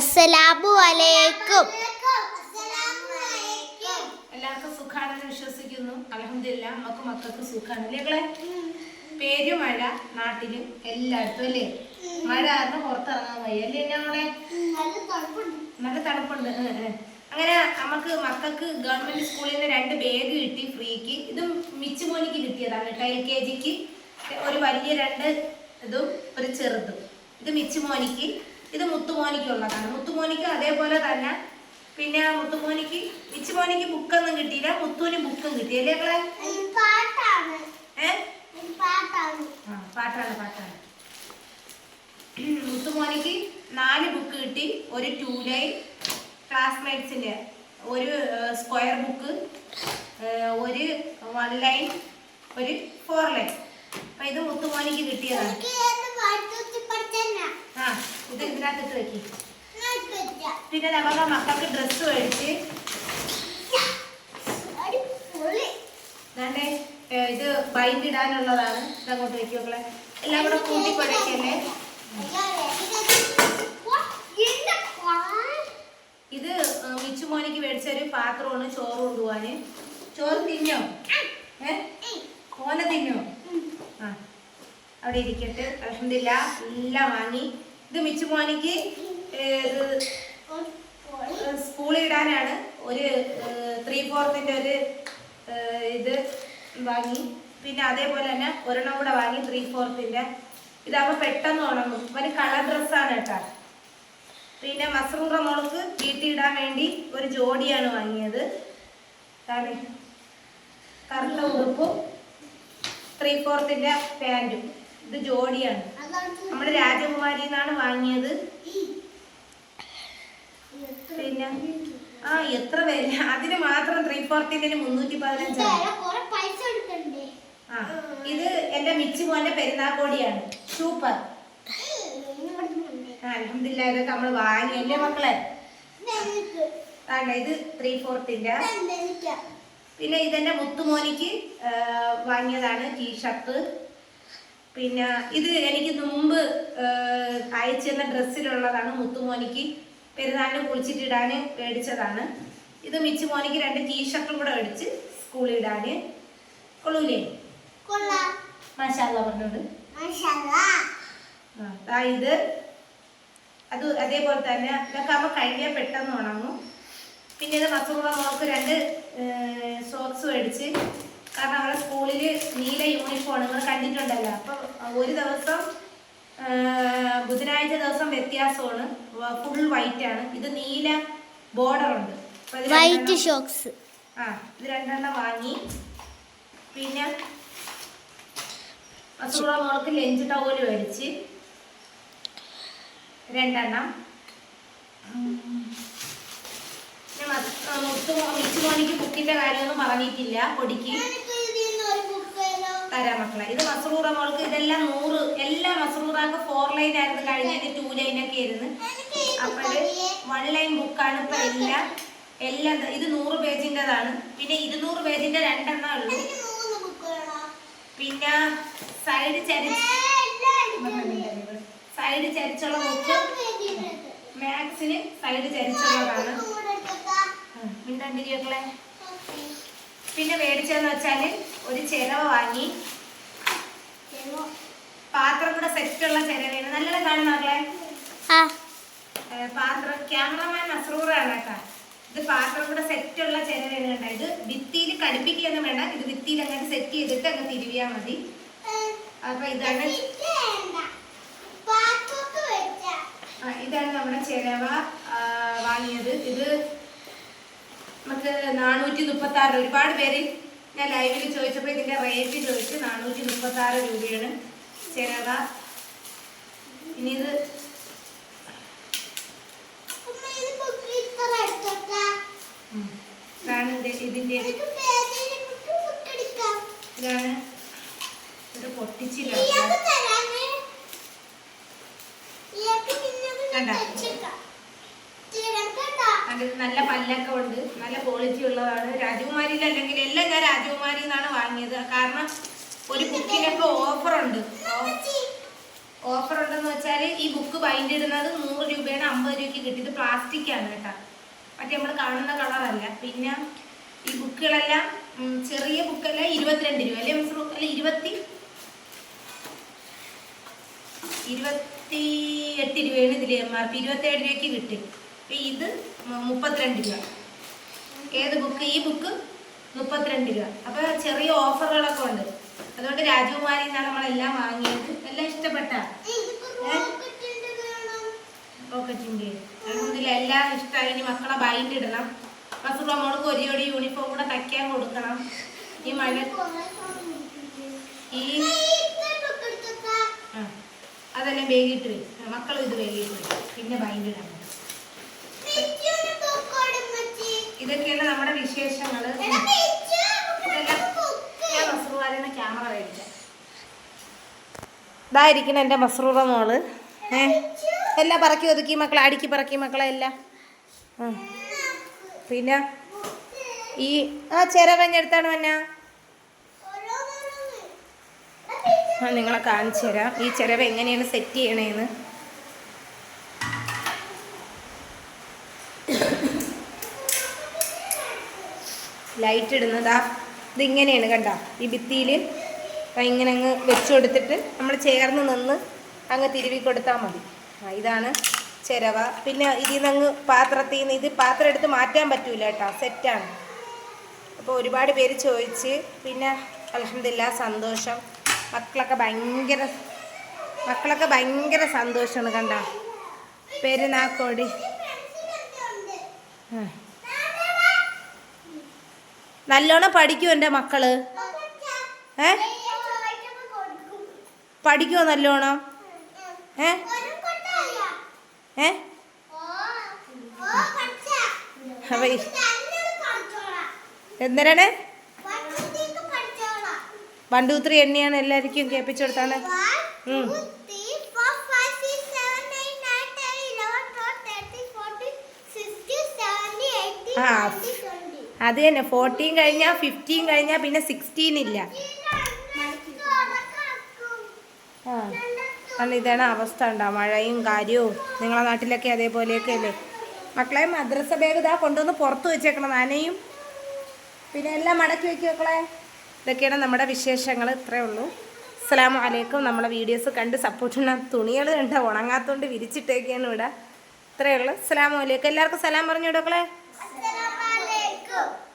അസ്സലാമു അലൈക്കും. എല്ലാവർക്കും സുഖാണെന്ന് വിശ്വസിക്കുന്നു. അലഹമില്ല നമുക്ക് മക്കൾക്ക് സുഖാണ് അല്ലേ പേര് മഴ നാട്ടിലും എല്ലായിടത്തും അല്ലേ? മഴ കാരണം പുറത്തിറങ്ങാൻ വയ്യ അല്ലേ ഞങ്ങളെ നല്ല തണുപ്പുണ്ട്. അങ്ങനെ നമുക്ക് മക്കൾക്ക് ഗവൺമെന്റ് സ്കൂളിൽ നിന്ന് രണ്ട് ബാഗ് കിട്ടി ഫ്രീക്ക് ഇതും മിച്ചു മോനിക്ക് കിട്ടിയതാണ് കേട്ടോ എൽ കെ ജിക്ക്. ഒരു വലിയ രണ്ട് ഇതും ഒരു ചെറുതും. ഇത് മിച്ചു മോനിക്ക്. ഇത് മുത്തുമോനിക്കുള്ളതാണ് മുത്തുമോനിക്ക് അതേപോലെ തന്നെ പിന്നെ മുത്തുമോനിക്ക് ഇച്ചുമോനിക്ക് ബുക്കൊന്നും കിട്ടിയില്ല. മുത്തുവിന് ബുക്കും കിട്ടിയല്ലേ മക്കളെ? ആ പാട്ടാണ് പാട്ടാണ്. മുത്തുമോനിക്ക് നാല് ബുക്ക് കിട്ടി. ഒരു ടൂ ലൈൻ ക്ലാസ്മേറ്റ്സിന്റെ ഒരു സ്ക്വയർ ബുക്ക് ഒരു വൺ ലൈൻ ഒരു ഫോർ ലൈൻ അപ്പം ഇത് മുത്തുമോനിക്ക് കിട്ടിയതാണ്. ആ. ഇത് ഇതിനകത്തിട്ട് വെക്കി. പിന്നെ നമുക്ക് മക്കൾക്ക് ഡ്രസ്സ് മേടിച്ച് ഏ, ഇത് ബൈൻഡ് ഇടാനുള്ളതാണ്. ഇതങ്ങോട്ട് വെക്കി മക്കളെ. എല്ലാം കൂടെ കൂട്ടി കുഴക്കല്ലേ ഇത് ഏ, മിച്ചു മോനിക്ക് മേടിച്ച ഒരു പാത്രമാണ് ചോറ് കൊണ്ടുപോവാന്. ചോറ് തിന്നോ? ഏ? ഓന തിന്നോ? ആ. അവിടെ ഇരിക്കട്ടെ. അലഹമില്ല എല്ലാം വാങ്ങി. ഇത് മിച്ചു മോനിക്ക് സ്കൂളിൽ ഇടാനാണ്. ഒരു ത്രീ ഫോർത്തിന്റെ ഒരു ഇത് വാങ്ങി. പിന്നെ അതേപോലെ തന്നെ ഒരെണ്ണം കൂടെ വാങ്ങി ത്രീ ഫോർത്തിന്റെ ഇതാകുമ്പോൾ പെട്ടെന്ന് ഉണങ്ങും. ഒരു കളർ ഡ്രസ്സാണ് കേട്ടോ. പിന്നെ മസറൂറ മോൾക്ക് വീട്ടിൽ ഇടാൻ വേണ്ടി ഒരു ജോഡിയാണ് വാങ്ങിയത്. കറുത്ത ഉടുപ്പും ത്രീ ഫോർത്തിന്റെ പാന്റും ഇത് ജോഡിയാണ്. നമ്മുടെ രാജകുമാരി എന്നാണ് വാങ്ങിയത്. പിന്നെ? ആ എത്ര വില? അതിന് മാത്രം ത്രീ ഫോർത്തിന്റെ മുന്നൂറ്റി പതിനഞ്ചാണ്. ആ ഇത് എന്റെ മിച്ചു പോന്റെ പെരുന്നാൾ കോടിയാണ്. സൂപ്പർ. അലഹമില്ല ഇതൊക്കെ നമ്മൾ വാങ്ങിയല്ലേ മക്കളെ? ഇത് ത്രീ ഫോർത്തിന്റെ പിന്നെ ഇതെന്റെ മുത്തുമോനിക്ക് വാങ്ങിയതാണ് ടീഷർട്ട്. പിന്നെ ഇത് എനിക്ക് മുമ്പ് അയച്ചെന്ന ഡ്രസ്സിലുള്ളതാണ് മുത്തുമോനിക്ക്. പെരുന്നാളിന് കുളിച്ചിട്ടിടാൻ മേടിച്ചതാണ്. ഇത് മിച്ചുമോനിക്ക് രണ്ട് ടീഷർട്ടും കൂടെ മേടിച്ച് സ്കൂളിൽ ഇടാൻ കൊള്ളൂലേ മാഷാല്ല പറഞ്ഞോണ്ട് ഇത്. അത് അതേപോലെ തന്നെ ഇതൊക്കെ ആകുമ്പോൾ കഴിഞ്ഞാൽ പെട്ടെന്ന് ഉണങ്ങും. പിന്നെ ഇത് മസൂറ മോൾക്ക് രണ്ട് സോക്സ് മേടിച്ച് കാരണം അവളെ സ്കൂളിൽ നീല യൂണിഫോം നിങ്ങൾ കണ്ടിട്ടുണ്ടല്ലോ. അപ്പോൾ ഒരു ദിവസം ബുധനാഴ്ച ദിവസം വ്യത്യാസമാണ്. ഫുൾ വൈറ്റ് ആണ്. ഇത് നീല ബോർഡർ ഉണ്ട്. വൈറ്റ് ഷോക്സ് ആ ഇത് രണ്ടെണ്ണം വാങ്ങി. പിന്നെ അസുഖ മോൾക്ക് ലഞ്ച് ടവൽ മേടിച്ച്. രണ്ടെണ്ണം. ഉം. പിന്നെ മസ്- ആ, മുത്തു ബുക്കിന്റെ കാര്യമൊന്നും പറഞ്ഞിട്ടില്ല. പൊടിക്ക് തരാം മക്കളെ. ഇത് മസറൂറ മോൾക്ക് ഇതെല്ലാം നൂറ് എല്ലാ മസറൂറാക്ക് ഫോർ ലൈൻ ആയിരുന്നു. കഴിഞ്ഞത് ടു ലൈൻ ഒക്കെ ആയിരുന്നു. അപ്പോൾ വൺ ലൈൻ ബുക്കാണ് ഇപ്പൊ എല്ലാം എല്ലാം ഇത് നൂറ് പേജിന്റെതാണ്. പിന്നെ ഇരുന്നൂറ് പേജിന്റെ രണ്ടെണ്ണം ഉള്ളൂ. പിന്നെ സൈഡ് ചരി സൈഡ് ചരിച്ചുള്ള ബുക്ക് മാത്സിന് സൈഡ് ചരിച്ചുള്ളതാണ്. മിണ്ടാണ്ടിരിക്കളെ പിന്നെ മേടിച്ചതെന്ന് വെച്ചാൽ ഒരു ചിരവ വാങ്ങി. പാത്രം കൂടെ സെറ്റുള്ള ചിരവയാണ്. നല്ലതാണ് മക്കളെ. പാത്രം ക്യാമറമാൻ മസറൂറാണ് കേട്ടോ. ഇത് പാത്രം കൂടെ സെറ്റുള്ള ചിരവയാണ് കേട്ടോ. ഇത് ഭിത്തിയിൽ കടുപ്പിക്കുകയൊന്നും വേണ്ട. ഇത് ഭിത്തിയിൽ അങ്ങനെ സെറ്റ് ചെയ്തിട്ട് അങ്ങ് തിരുവിയാ മതി. അപ്പൊ ഇതാണ് ഇതാണ് നമ്മുടെ ചിരവ വാങ്ങിയത്. ഇത് നമുക്ക് നാനൂറ്റി മുപ്പത്തി ആറ് ഒരുപാട് പേര് ഞാൻ ലൈവിൽ ചോദിച്ചപ്പോൾ ഇതിന്റെ റേറ്റ് ചോദിച്ച് നാനൂറ്റി മുപ്പത്തി ആറ് രൂപയാണ് ചിരവ ഇനി ഇത് ഇതാണ് ഇതാണ്. ഇത് പൊട്ടിച്ചില്ല. അത് നല്ല പല്ലൊക്കെ ഉണ്ട്. നല്ല ക്വാളിറ്റി ഉള്ളതാണ്. രാജകുമാരിയിൽ അല്ലെങ്കിൽ എല്ലാം ഞാൻ രാജകുമാരി എന്നാണ് വാങ്ങിയത്. കാരണം ഒരു ബുക്കിനൊക്കെ ഓഫറുണ്ട് ഓഫർ ഉണ്ടെന്ന് വെച്ചാൽ ഈ ബുക്ക് ബൈൻഡ് ഇടുന്നത് നൂറ് രൂപയാണ് അമ്പത് രൂപയ്ക്ക് കിട്ടിയത് പ്ലാസ്റ്റിക് ആണ് കേട്ടോ. മറ്റേ നമ്മൾ കാണുന്ന കളറല്ല പിന്നെ ഈ ബുക്കുകളെല്ലാം ചെറിയ ബുക്കല്ല ഇരുപത്തിരണ്ട് രൂപ. അല്ലേ മിസ് അല്ല ഇരുപത്തി ഇരുപത്തി എട്ട് രൂപയാണ് ഇതിൽ എം ആർ പി ഇരുപത്തേഴ് രൂപയ്ക്ക് കിട്ടി. ഇത് മുപ്പത്തിരണ്ട് രൂപ. ഏത് ബുക്ക് ഈ ബുക്ക് മുപ്പത്തിരണ്ട് രൂപ. അപ്പൊ ചെറിയ ഓഫറുകളൊക്കെ ഉണ്ട്. അതുകൊണ്ട് രാജകുമാരി എന്നാണ് നമ്മളെല്ലാം വാങ്ങിയത്. എല്ലാം ഇഷ്ടപ്പെട്ട? എല്ലാം ഇഷ്ടമായി ഇനി മക്കളെ ബൈൻഡ് ഇടണം. മക്കളുടെ മോൾക്ക് ഒരു ജോഡി യൂണിഫോം കൂടെ തയ്ക്കാൻ കൊടുക്കണം. ഈ മഴ ഈ അതെല്ലാം വേഗിട്ട് വരും. മക്കളും ഇത് വേഗിട്ട് വരും. പിന്നെ ബൈൻഡ് ഇടാൻ വിശേഷങ്ങൾ ക്യാമറ മേടിക്കാം. ഇതായിരിക്കണം എന്റെ മസറൂറ മോൾ. ഏ? എല്ലാം പറക്കി ഒതുക്കി മക്കളെ അടുക്കി പറക്കി മക്കളെ എല്ലാം. പിന്നെ? ഈ ആ ചിരവഞ്ഞെടുത്താണ് മന്ന ആ നിങ്ങളെ കാണിച്ചു തരാം ഈ ചിരവ് എങ്ങനെയാണ് സെറ്റ് ചെയ്യണേന്ന്. ലൈറ്റ് ഇടുന്നതാ. ഇതിങ്ങനെയാണ് കണ്ട. ഈ ഭിത്തിയിൽ ഇങ്ങനെ അങ്ങ് വെച്ച് കൊടുത്തിട്ട് നമ്മൾ ചേർന്ന് നിന്ന് അങ്ങ് തിരുവി കൊടുത്താൽ മതി. ആ ഇതാണ് ചിരവ. പിന്നെ ഇതിൽ നിന്ന് അങ്ങ് പാത്രത്തിൽ നിന്ന് ഇത് പാത്രം എടുത്ത് മാറ്റാൻ പറ്റൂല കേട്ടോ. സെറ്റാണ്. അപ്പോൾ ഒരുപാട് പേര് ചോദിച്ച് പിന്നെ അലഹമില്ല സന്തോഷം. മക്കളൊക്കെ ഭയങ്കര മക്കളൊക്കെ ഭയങ്കര സന്തോഷമാണ് കണ്ട. പെരുന്നാക്കോടി ആ. നല്ലോണം പഠിക്കൂ എന്റെ മക്കൾ. ഏ? പഠിക്കുമോ നല്ലോണം? ഏ? ഏ? എന്തിനാണ് വൺ ടു ത്രീ എണ്ണിയാണ് എല്ലാവർക്കും കേൾപ്പിച്ചു കൊടുത്താണ്. ആ. അത് തന്നെ. ഫോർട്ടീൻ കഴിഞ്ഞാൽ ഫിഫ്റ്റീൻ കഴിഞ്ഞാൽ പിന്നെ സിക്സ്റ്റീൻ ഇല്ല. ആ. കാരണം ഇതാണ് അവസ്ഥ ഉണ്ടാവും മഴയും കാര്യവും നിങ്ങളെ നാട്ടിലൊക്കെ അതേപോലെയൊക്കെ അല്ലേ? മക്കളെ മദ്രസ ബാഗ് ഇതാ കൊണ്ടുവന്ന് പുറത്ത് വെച്ചേക്കണം നനയും പിന്നെ എല്ലാം മടക്കി വെക്കും മക്കളെ. ഇതൊക്കെയാണ് നമ്മുടെ വിശേഷങ്ങൾ. ഇത്രയേ ഉള്ളൂ. അസ്സലാമു വലൈക്കും നമ്മളെ വീഡിയോസ് കണ്ട് സപ്പോർട്ട് ചെയ്യണം തുണികൾ കണ്ട ഉണങ്ങാത്തോണ്ട് വിരിച്ചിട്ടേക്കാണ് ഇവിടെ. ഇത്രയേ ഉള്ളൂ. അസ്സലാമു വലൈക്കും എല്ലാവർക്കും സലാം പറഞ്ഞു മക്കളെ? അസ്സലാമു അലൈക്കും